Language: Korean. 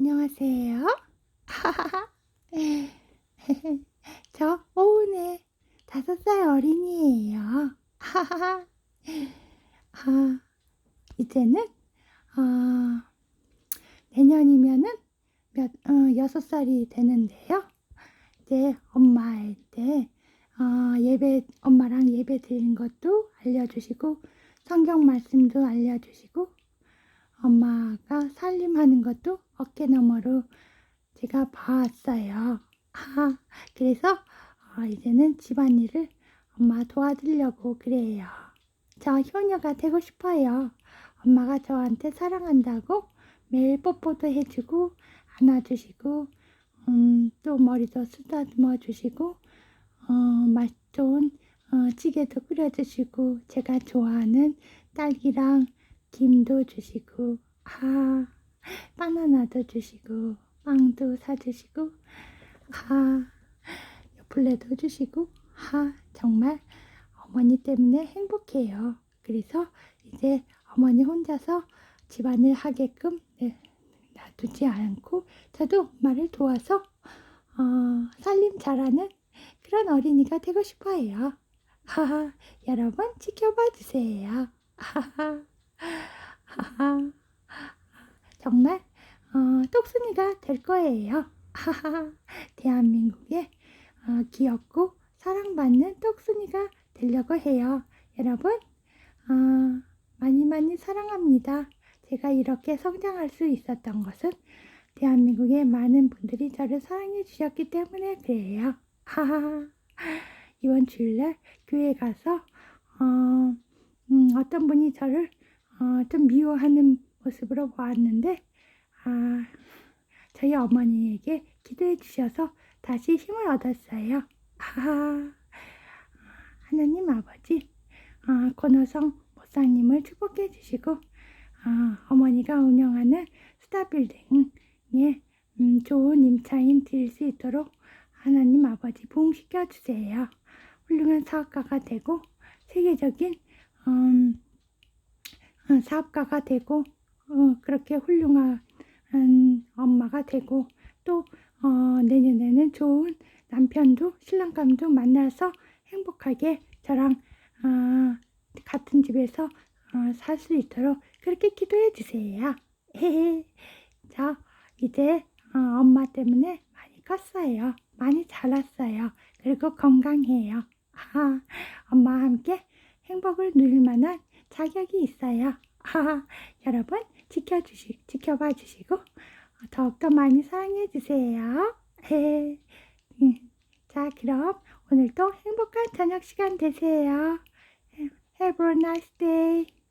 안녕하세요. 저 오은의 다섯 살 어린이에요. 아, 이제는 어, 내년이면은 몇 어, 여섯 살이 되는데요. 이제 엄마일 때 어, 예배 엄마랑 예배 드리는 것도 알려주시고 성경 말씀도 알려주시고 엄마가 살림하는 것도 어깨 너머로 제가 봐왔어요. 아, 그래서 어, 이제는 집안일을 엄마 도와드리려고 그래요. 저 효녀가 되고 싶어요. 엄마가 저한테 사랑한다고 매일 뽀뽀도 해주고 안아주시고 음, 또 머리도 쓰다듬어 주시고 어, 맛 좋은 어, 찌개도 끓여주시고 제가 좋아하는 딸기랑 김도 주시고 아 바나나도 주시고 빵도 사주시고 아 요플레도 주시고 아 정말 어머니 때문에 행복해요. 그래서 이제 어머니 혼자서 집안을 하게끔 네, 놔두지 않고 저도 엄마를 도와서 어, 살림 잘하는 그런 어린이가 되고 싶어요. 하하, 여러분 지켜봐 주세요. 하하, 정말 어, 똑순이가 될 거예요. 대한민국의 어, 귀엽고 사랑받는 똑순이가 되려고 해요. 여러분, 어, 많이 많이 사랑합니다. 제가 이렇게 성장할 수 있었던 것은 대한민국의 많은 분들이 저를 사랑해 주셨기 때문에 그래요. 하하. 이번 주일날 교회 가서 어, 음, 어떤 분이 저를 어, 좀 미워하는 모습으로 보았는데 아, 저희 어머니에게 기도해 주셔서 다시 힘을 얻었어요. 하나님 아버지, 아, 권호성 목사님을 축복해 주시고 아, 어머니가 운영하는 스타빌딩에 음, 좋은 임차인 될수 있도록 하나님 아버지 부흥시켜 주세요. 훌륭한 사업가가 되고 세계적인 음, 어, 사업가가 되고 어, 그렇게 훌륭한 음, 엄마가 되고 또 어, 내년에는 좋은 남편도 신랑감도 만나서 행복하게 저랑 어, 같은 집에서 어, 살 수 있도록 그렇게 기도해 주세요. 저 이제 어, 엄마 때문에 많이 컸어요. 많이 자랐어요. 그리고 건강해요. 아, 엄마와 함께 행복을 누릴 만한 자격이 있어요. 아, 여러분 지켜주시, 지켜봐 주시고 더욱더 많이 사랑해 주세요. 음, 자, 그럼 오늘도 행복한 저녁 시간 되세요. Have a nice day.